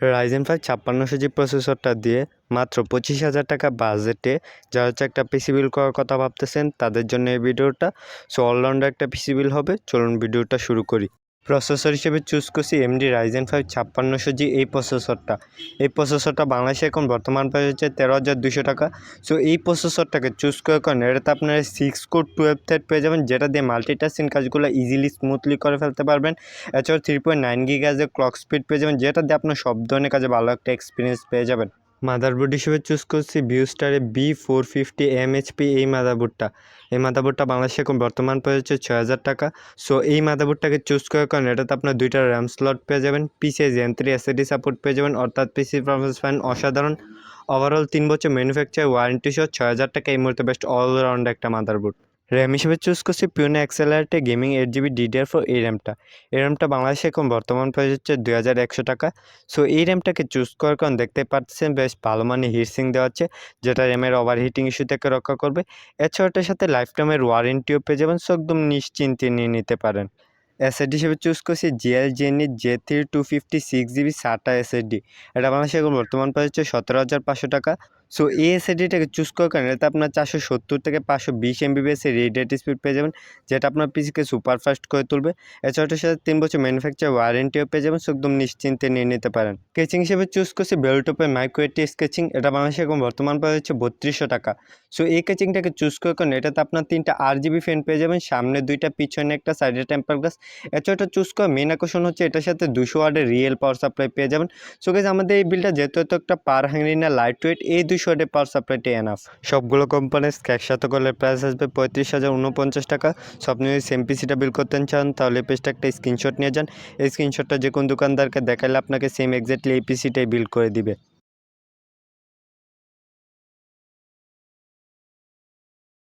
Ryzen five ছাপ্পান্নশো জি প্রসেসরটা দিয়ে মাত্র পঁচিশ হাজার টাকা বাজেটে যারা হচ্ছে একটা পিসি বিল করার কথা ভাবতেছেন, তাদের জন্য এই ভিডিওটা সো অলরাউন্ডার একটা পিসি বিল হবে। চলুন ভিডিওটা শুরু করি। প্রসেসর হিসেবে চুজ করছি এমডি রাইজেন ফাইভ ছাপ্পান্নশো জি এই প্রসেসরটা এই প্রসেসরটা বাংলাদেশে এখন বর্তমান প্রাইস হচ্ছে তেরো হাজার দুশো টাকা। সো এই প্রসেসরটাকে চুজ করে করেন এটাতে আপনারা সিক্স কোড টুয়েলভ থ্রেড পেয়ে যাবেন, যেটা দিয়ে মাল্টিটাস্কিং কাজগুলো ইজিলি স্মুথলি করে ফেলতে পারবেন। এছাড়াও থ্রি পয়েন্ট নাইন গিগাজের ক্লক স্পিড পেয়ে যাবেন, যেটা দিয়ে আপনার সব ধরনের কাজে ভালো একটা এক্সপিরিয়েন্স পেয়ে যাবেন। মাদারবোর্ড হিসেবে চুজ করছি বিউস্টারে বি ফোর ফিফটি এমএইচপি এই মাদারবোর্ডটা। এই মাদারবোর্ডটা বাংলাদেশে বর্তমান প্রাইস হচ্ছে ছয় হাজার টাকা। সো এই মাদারবোর্ডটাকে চুজ করার কারণে এটাতে আপনার দুইটা র্যাম স্লট পেয়ে যাবেন PCIe gen three SSD support পেয়ে যাবেন, অর্থাৎ পিসি পারফরমেন্স ফ্যান অসাধারণ। ওভারঅল তিন বছর ম্যানুফ্যাকচার ওয়ারেন্টি সহ ছয় হাজার টাকা এই মুহূর্তে বেস্ট অলরাউন্ড একটা মাদারবোর্ড। র্যাম হিসেবে চুজ করছি PNY accelerate gaming eight GB DDR four এই র্যামটা এই র্যামটা বাংলাদেশে এখন বর্তমান প্রাইস হচ্ছে দুই হাজার একশো টাকা। সো এই র্যামটাকে চুজ করার কারণ দেখতে পাচ্ছেন, বেশ ভালো মানে হিটসিং দেওয়া আছে, যেটা র্যামের ওভারহিটিং ইস্যু থেকে রক্ষা করবে। এছাড়া এটার সাথে লাইফ টাইমের ওয়ারেন্টিও পেয়ে যাবেন সো একদম নিশ্চিন্তে নিয়ে নিতে পারেন। এসএসডি হিসেবে চুজ করছি জিএল জেনি J three two fifty six GB SATA SSD এটা বাংলাদেশে এখন বর্তমান প্রাইস হচ্ছে সতেরো হাজার পাঁচশো টাকা। সো এই চুজ করার কারণে এতে আপনার চারশো সত্তর থেকে পাঁচশো বিশ এমবিবিএস এর রেডিয়েট স্পিড পেয়ে যাবেন, যেটা আপনার পিসিকে সুপারফাস্ট করে তুলবে। এছাড়াটার সাথে তিন বছর ম্যানুফ্যাকচার ওয়ারেন্টিও পেয়ে যাবেন সো একদম নিশ্চিন্তে নিয়ে নিতে পারেন। স্কেচিং হিসেবে চুজ করছি বেলটপের মাইক্রোয়েটি স্কেচিং এটা বাংলাদেশে এখন বর্তমান প্রাইস হচ্ছে বত্রিশশো টাকা। সো এই কেচিংটাকে চুজ করার কারণে এটাতে আপনার তিনটা আর জিবি ফ্যান পেয়ে যাবেন, সামনে দুইটা, পিছনে একটা সাইডে টেম্পার গ্লাস এছাড়াটা চুজ করা মেন আকর্ষণ হচ্ছে এটার সাথে দুশো ওয়ার্ডের রিয়েল পাওয়ার সাপ্লাই পেয়ে যাবেন। সো গেছে আমাদের এই বিলটা যেহেতু একটা পার হাঙ্গি না লাইট ওয়েট এই দুশো ওয়ার্ডের পার সাপ্লাইটি এনাফ। সবগুলো কোম্পানির একসাথে করলে প্রাইস আসবে পঁয়ত্রিশ হাজার উনপঞ্চাশ টাকা। সো আপনি যদি সেম পিসিটা বিল করতে চান, তাহলে পেজটা একটা স্ক্রিনশট নিয়ে যান। এই স্ক্রিনশটটা যে কোন দোকানদারকে দেখালে আপনাকে সেম এক্স্যাক্টলি এই পিসিটাই বিল করে দিবে।